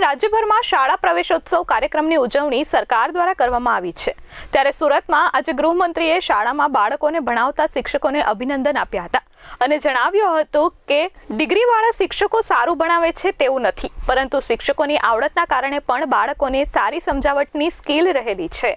રાજ્યભરમાં શાળા પ્રવેશોત્સવ કાર્યક્રમની ઉજવણી સરકાર દ્વારા કરવામાં આવી છે. ત્યારે સુરતમાં આજે ગૃહમંત્રીએ શાળામાં બાળકોને ભણાવતા શિક્ષકોને અભિનંદન આપ્યા હતા અને જણાવ્યું હતું કે, ડિગ્રીવાળા શિક્ષકો સારું ભણાવે છે તેવું નથી, પરંતુ શિક્ષકોની આવડતના કારણે પણ બાળકોને સારી સમજાવટની સ્કિલ રહેલી છે.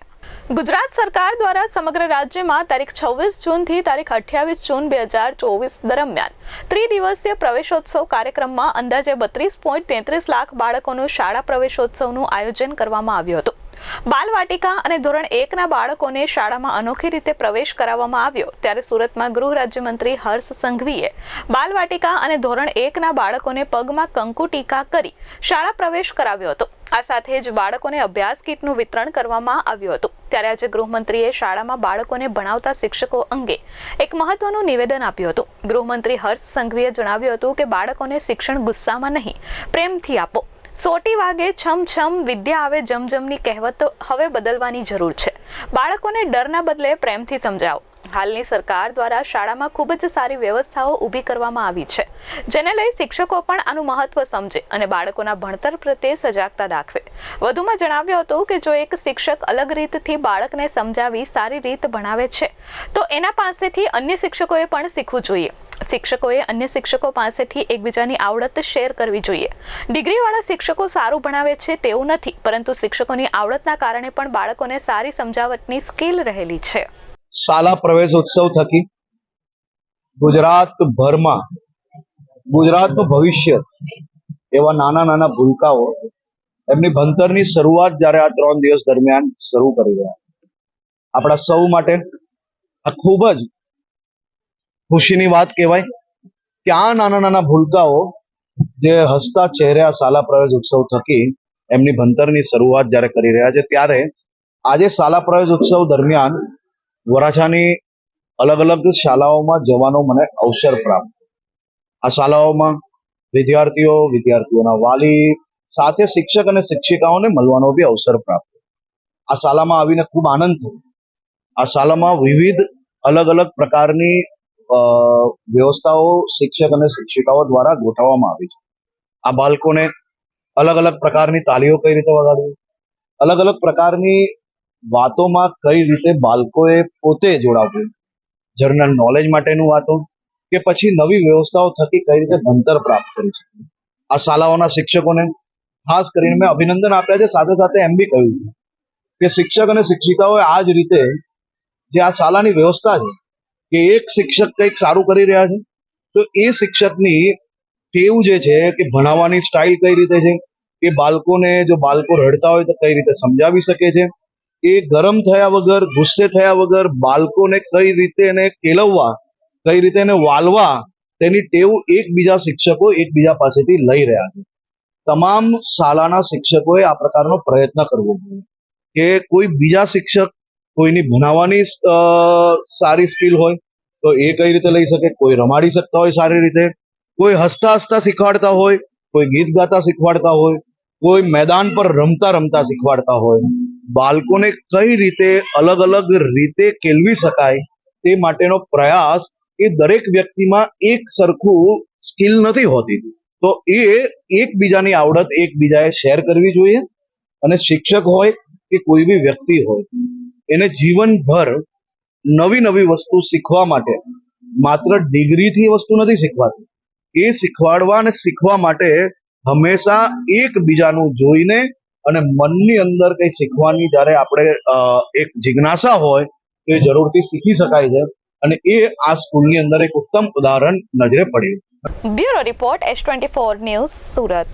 ગુજરાત સરકાર દ્વારા સમગ્ર રાજ્યમાં તારીખ છવ્વીસ જૂનથી તારીખ અઠ્યાવીસ જૂન બે હજાર ચોવીસ દરમિયાન ત્રિદિવસીય પ્રવેશોત્સવ કાર્યક્રમમાં અંદાજે બત્રીસ પોઈન્ટ તેત્રીસ લાખ બાળકોનું શાળા પ્રવેશોત્સવનું આયોજન કરવામાં આવ્યું હતું. બાલવાટિકા અને ધોરણ એકના બાળકોને શાળામાં અનોખી રીતે પ્રવેશ કરાવવામાં આવ્યો ત્યારે સુરતમાં ગૃહ રાજ્યમંત્રી હર્ષ સંઘવીએ બાલવાટિકા અને ધોરણ એકના બાળકોને પગમાં કંકુ ટીકા કરી શાળા પ્રવેશ કરાવ્યો હતો. આ સાથે જ બાળકોને અભ્યાસ કીટનું વિતરણ કરવામાં આવ્યું હતું. ત્યારે આજે ગૃહમંત્રીએ શાળામાં બાળકોને ભણાવતા શિક્ષકો અંગે એક મહત્વનું નિવેદન આપ્યું હતું. ગૃહમંત્રી હર્ષ સંઘવીએ જણાવ્યું હતું કે બાળકોને શિક્ષણ ગુસ્સામાં નહીં, પ્રેમથી આપો. સોટી વાગે છમ છમ વિદ્યા આવે જમજમની કહેવત હવે બદલવાની જરૂર છે. બાળકોને ડરના બદલે પ્રેમથી સમજાવો. હાલની સરકાર દ્વારા શાળામાં ખૂબ જ સારી વ્યવસ્થાઓ ઊભી કરવામાં આવી છે. જેને લઈ શિક્ષકો પણ આનું મહત્વ સમજે અને બાળકોના ભણતર પ્રત્યે સજાગતા દાખવે. વધુમાં જણાવ્યું હતું કે જો એક શિક્ષક અલગ રીતથી બાળકને સમજાવી સારી રીત ભણાવે છે, તો એના પાસેથી અન્ય શિક્ષકોએ પણ શીખવું જોઈએ. શિક્ષકોએ અન્ય શિક્ષકો પાસેથી એકબીજાની આવડત શેર કરવી જોઈએ. ડિગ્રીવાળા શિક્ષકો સારું ભણાવે છે તેવું નથી, પરંતુ શિક્ષકોની આવડતના કારણે પણ બાળકોને સારી સમજાવટની સ્કિલ રહેલી છે. શાળા પ્રવેશ ઉત્સવ થકી ગુજરાતભરમાં, ગુજરાતનું ભવિષ્ય એવા નાના નાના ભૂલકાઓ એમની ભણતરની શરૂઆત જ્યારે આ ત્રણ દિવસ દરમિયાન શરૂ કરી રહ્યા. આપણા સૌ માટે આ ખૂબ જ ખુશીની વાત કહેવાય આ નાના નાના ભૂલકાઓ જે હસતા ચહેરે આ શાળા પ્રવેશ ઉત્સવ થકી એમની ભણતરની શરૂઆત જ્યારે કરી રહ્યા છે, ત્યારે આજે શાળા પ્રવેશ ઉત્સવ દરમિયાન વરાછાની અલગ અલગ શાળાઓમાં જવાનો મને અવસર પ્રાપ્ત આ શાળાઓમાં વિદ્યાર્થીઓ, વિદ્યાર્થીઓના વાલી સાથે શિક્ષક અને શિક્ષિકાઓને મળવાનો બી અવસર પ્રાપ્ત આ શાળામાં આવીને ખૂબ આનંદ થયો. આ શાળામાં વિવિધ અલગ અલગ પ્રકારની વ્યવસ્થાઓ શિક્ષક અને શિક્ષિકાઓ દ્વારા ગોઠવવામાં આવી છે. આ બાળકોને અલગ અલગ પ્રકારની તાલીઓ કઈ રીતે વગાડવી? અલગ અલગ પ્રકારની વાતોમાં કઈ રીતે બાળકોએ પોતે જોડાવવું? જનરલ નોલેજ માટેનું વાતો કે પછી નવી વ્યવસ્થાઓ થકી કઈ રીતે ભણતર પ્રાપ્ત કરી શકે આ શાળાઓના શિક્ષકોને ખાસ કરીને મેં અભિનંદન આપ્યા છે, સાથે સાથે એમ બી કહ્યું કે શિક્ષક અને શિક્ષિકાઓએ આ જ રીતે જે આ શાળાની વ્યવસ્થા છે કે એક શિક્ષક કંઈક સારું કરી રહ્યા છે? તો એ શિક્ષકની ટેવ જે છે કે ભણાવવાની સ્ટાઇલ કઈ રીતે છે? એ બાળકોને જો બાળકો રડતા હોય તો કઈ રીતે સમજાવી શકે છે? એ ગરમ થયા વગર, ગુસ્સે થયા વગર બાળકોને કઈ રીતે એને કેળવવા, કઈ રીતે એને વાલવા, તેની ટેવ એકબીજા શિક્ષકો એકબીજા પાસેથી લઈ રહ્યા છે. તમામ શાળાના શિક્ષકોએ આ પ્રકારનો પ્રયત્ન કરવો જોઈએ. કે કોઈ બીજા શિક્ષક કોઈની ભણાવવાની સારી સ્કિલ હોય, તો એ કઈ રીતે લઈ શકે? કોઈ રમાડી શકતા હોય સારી રીતે, કોઈ હસતા હસતા શીખવાડતા હોય, કોઈ ગીત ગાતા શીખવાડતા હોય, કોઈ મેદાન પર રમતા રમતા શીખવાડતા હોય. બાળકોને કઈ રીતે અલગ અલગ રીતે કેળવી શકાય તે માટેનો પ્રયાસ એ દરેક વ્યક્તિમાં એક સરખું સ્કિલ નથી હોતી. તો એ એકબીજાની આવડત એકબીજાએ શેર કરવી જોઈએ અને શિક્ષક હોય કે કોઈ બી વ્યક્તિ હોય. એને જીવનભર નવી નવી વસ્તુ શીખવા માટે, માત્ર ડિગ્રીથી વસ્તુ નથી શીખવાતી. એ શીખવાડવા અને શીખવા માટે હંમેશા એકબીજાનું જોઈને અને મનની અંદર કંઈ શીખવાની જ્યારે આપણે એક જિજ્ઞાસા હોય, તો એ જરૂરથી શીખી શકાય છે. અને એ આ સ્કૂલની અંદર એક ઉત્તમ ઉદાહરણ નજરે પડ્યું bureau report S twenty four news Surat.